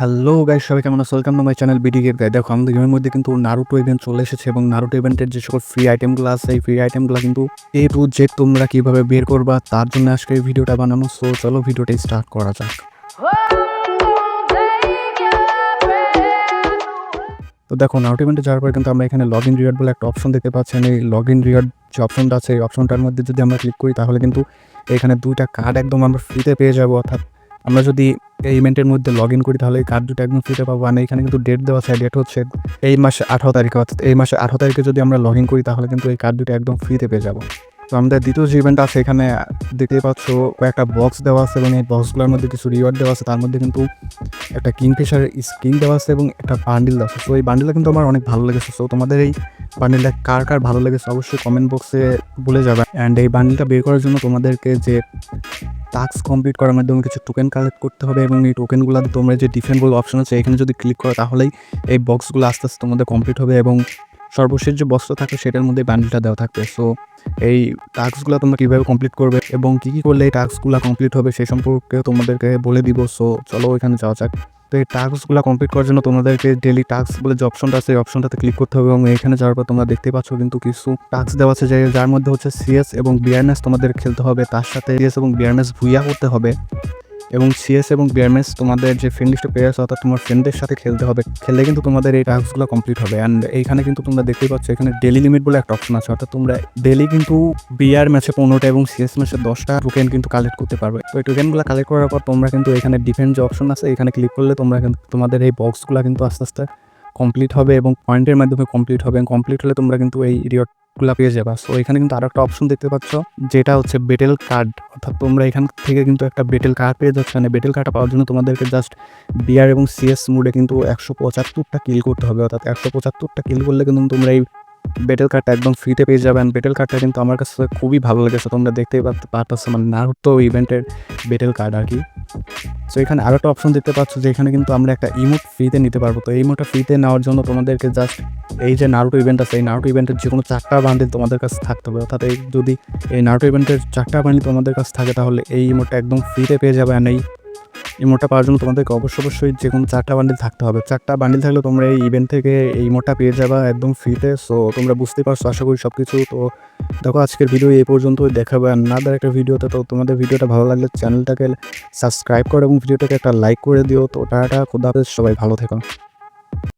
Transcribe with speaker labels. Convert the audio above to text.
Speaker 1: Hello guys সবাই কেমন আছো? Welcome my channel BD guy দেখো, আমাদের গেমের মধ্যে কিন্তু নারুটো ইভেন্ট চলে এসেছে এবং নারুটো ইভেন্টের যে সকল ফ্রি আইটেমগুলো আছে, এই ফ্রি আইটেমগুলো কিন্তু এ টু জেড তোমরা কীভাবে বের করবা, তার জন্য আজকে এই ভিডিওটা বানানো। সো চলো ভিডিওটা স্টার্ট করা যাক। তো দেখো নারুটো ইভেন্টে যাওয়ার পর কিন্তু আমরা এখানে লগ ইন রিওয়ার্ড বলে একটা অপশন দেখতে পাচ্ছেন এই লগ ইন রিওয়ার্ড যে অপশনটা আছে, এই অপশনটার মধ্যে যদি আমরা ক্লিক করি, তাহলে কিন্তু এখানে দুইটা কার্ড একদম আমরা ফ্রিতে পেয়ে যাব। অর্থাৎ আমরা যদি এই ইভেন্টের মধ্যে লগ ইন করি, তাহলে এই কার্ড দুটো একদম ফ্রিতে পাবো। আর এখানে কিন্তু ডেট দেওয়া আছে ডেট হচ্ছে এই মাসে আঠারো তারিখে, অর্থাৎ এই মাসে আঠারো তারিখে যদি আমরা লগ ইন করি, তাহলে কিন্তু এই কার্ড দুটো একদম ফ্রিতে পেয়ে যাব। তো আমাদের দ্বিতীয় যে ইভেন্ট আছে, এখানে দেখতে পাচ্ছ কয়েকটা বক্স দেওয়া আছে এবং এই বক্সগুলোর মধ্যে কিছু রিওয়ার্ড দেওয়া আছে। তার মধ্যে কিন্তু একটা কিংফিশার স্কিন দেওয়া আছে এবং একটা বান্ডিল দেওয়া আছে। তো এই বান্ডিলটা কিন্তু আমার অনেক ভালো লেগেছে। সো তোমাদের এই বান্ডিলটা কার কার ভালো লেগেছে, অবশ্যই কমেন্ট বক্সে বলে যাবে। অ্যান্ড এই বান্ডিলটা বের করার জন্য তোমাদেরকে যে টাস্ক কমপ্লিট করার মাধ্যমে কিছু টোকেন কালেক্ট করতে হবে এবং এই টোকেনগুলো তোমরা যে ডিফেন্ট বল অপশন আছে, এখানে যদি ক্লিক করো তাহলেই এই বক্সগুলো আস্তে আস্তে তোমাদের কমপ্লিট হবে এবং সর্বশেষ যে বস্ত্র থাকে সেটার মধ্যে ব্যান্ডেলটা দেওয়া থাকবে। সো এই টাস্কগুলো তোমরা কীভাবে কমপ্লিট করবে এবং কী কী করলে এই টাস্কগুলো কমপ্লিট হবে সে সম্পর্কে তোমাদেরকে বলে দিব। সো চলো এখানে যাওয়া যাক। তো এই টাস্কগুলো কমপ্লিট করার জন্য তোমাদেরকে ডেলি টাস্ক বলে যে অপশনটা আছে, এই অপশনটাতে ক্লিক করতে হবে এবং এখানে যাওয়ার পর তোমরা দেখতে পাচ্ছ কিন্তু কিছু টাস্ক দেওয়া আছে যার মধ্যে হচ্ছে সিএস এবং বিয়ারনেস তোমাদের খেলতে হবে। তার সাথে সিএস এবং বিয়ারনেস ভুইয়া করতে হবে। এবং সিএস এবং বিয়ারনেস তোমাদের যে ফ্রেন্ড লিস্টে পেয়ে আছে, অর্থাৎ তোমার ফ্রেন্ডদের সাথে খেলতে হবে। খেললে কিন্তু তোমাদের এই টাস্কগুলো কমপ্লিট হবে। অ্যান্ড এইখানে কিন্তু তোমরা দেখতেই পাচ্ছ, এখানে ডেলি লিমিট বলে একটা অপশন আছে। অর্থাৎ তোমরা ডেলি কিন্তু বিয়ার ম্যাচে পনেরোটা এবং সিএস ম্যাচে দশটা টোকেন কিন্তু কালেক্ট করতে পারবে। তো এই টোকেনগুলো কালেক্ট করার পর তোমরা কিন্তু এখানে ডিফেন্স যে অপশন আছে, এখানে ক্লিক করলে তোমরা কিন্তু তোমাদের এই বক্সগুলো কিন্তু আস্তে আস্তে কমপ্লিট হবে এবং পয়েন্টের মাধ্যমে কমপ্লিট হবে। এবং কমপ্লিট হলে তোমরা কিন্তু এই রিওয়ার্ডগুলো পেয়ে যাবে। সো এখানে কিন্তু আরও একটা অপশন দেখতে পাচ্ছ, যেটা হচ্ছে বেটেল কার্ড অর্থাৎ তোমরা এখান থেকে কিন্তু একটা বেটেল কার পেয়ে যাচ্ছ। মানে বেটেল কার্ডটা পাওয়ার জন্য তোমাদেরকে জাস্ট বিয়ার এবং সিএস মুডে কিন্তু একশো পঁচাত্তরটা কিল করতে হবে। অর্থাৎ একশো পঁচাত্তরটা কিল করলে কিন্তু তোমরা এই বেটেল কার্ডটা একদম ফ্রিতে পেয়ে যাবেন বেটেল কার্ডটা কিন্তু আমার কাছে খুবই ভালো লেগেছে। তোমরা দেখতেই পারতে পারতেছো। মানে নারুতো ইভেন্টের বেটেল কার্ড আর কি। সো এখানে আরও একটা অপশন দেখতে পাচ্ছ যে এখানে কিন্তু আমরা একটা ইমোট ফ্রিতে নিতে পারব। তো এই ইমোটটা ফ্রিতে নেওয়ার জন্য তোমাদেরকে জাস্ট এই যে নারুটো ইভেন্ট আছে, এই নারুটো ইভেন্টের যে কোনো চারটা বান্ডিল তোমাদের কাছে থাকতে হবে। অর্থাৎ এই যদি এই নারুটো ইভেন্টের চারটা বান্ডিল তোমাদের কাছে থাকে, তাহলে এই ইমোটটা একদম ফ্রিতে পেয়ে যাবে। আর এই ইমোটটা পাওয়ার জন্য তোমাদেরকে অবশ্য অবশ্যই যে কোনো চারটা বান্ডিল থাকতে হবে। চারটা বান্ডিল থাকলে তোমরা এই ইভেন্ট থেকে এই ইমোটটা পেয়ে যাবা একদম ফ্রিতে সো তোমরা বুঝতেই পারছ আশা করি সব কিছু তো দেখো আজকের ভিডিও এই পর্যন্ত দেখাবে না একটা ভিডিওতে তো তোমাদের ভিডিওটা ভালো লাগলে চ্যানেলটাকে সাবস্ক্রাইব করো এবং ভিডিওটাকে একটা লাইক করে দিও। তো টাটা খুব হাফেজ, সবাই ভালো থেকো।